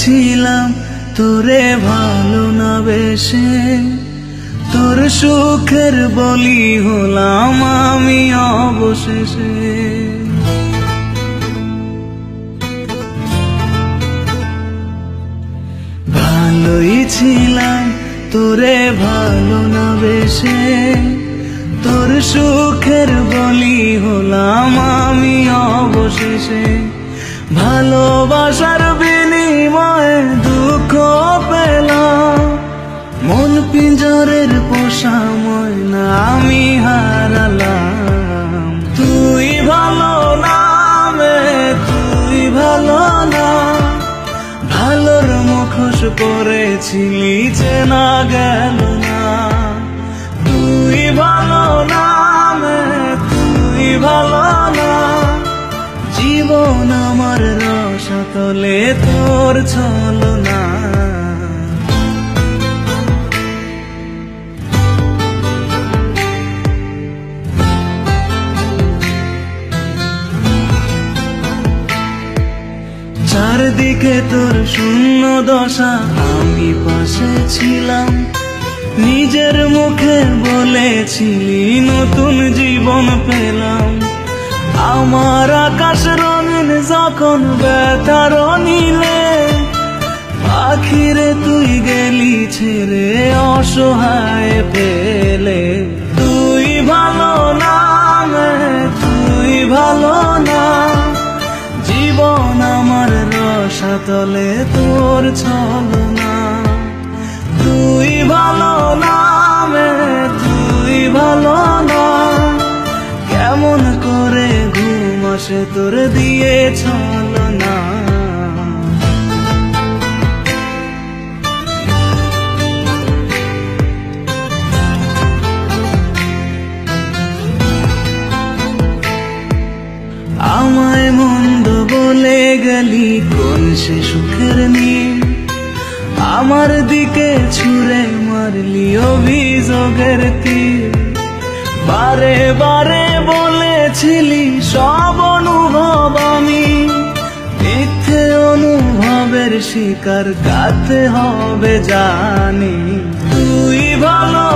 ছিলাম তোরে ভালো না বেশে, তোর সুখের বলি হলাম আমি অবশেষে। ভালোই ছিলাম, তোরে ভালো না বেশে, তোর সুখের বলি হলাম আমি অবশেষে। ভালোবাসার বিনিময়ে পিঞ্জরের পোষা ময়না আমি হারালাম। তুই ভালো না মে তুই ভালো না। ভালোর মুখোশ পরেছিলি চেনা গেল না। তুই ভালো না মে তুই ভালো না। জীবন আমার রসতলে তোর চলো না চারদিকে তোর শূন্য দশা। আমি পাশে ছিলাম, নিজের মুখে বলেছিলি, নতুন জীবন পেলাম। আমার আকাশ রঙিন যখন ব্যথার নিলে আখিরে তুই গেলি ছেড়ে অসহায় পেলে। রসাতলে তোর ছলনা। তুই ভালো না মে তুই ভালো না। কেমন করে ঘুম আসে তোর দিয়ে চলো গেলি কোন সে সুখের নীল? আমার দিকে ছুঁড়ে মারলি অভিযোগের তীর বারে বারে বলেছিলি, সব অনুভব আমি। মিথ্যে অনুভবের শিকার গাতে হবে জানি। তুই ভালো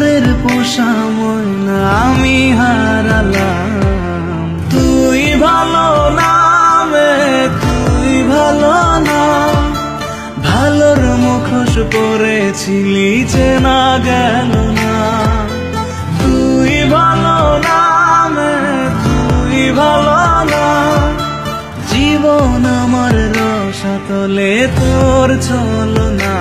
পিঞ্জরের পোষা ময়না আমি হারালাম। তুই ভালো নামে তুই ভালো না। ভালোর মুখোশ পরেছিলি চেনা গেল না। তুই ভালো না মে তুই ভালো না। জীবন আমার রসাতলে তোর চলো না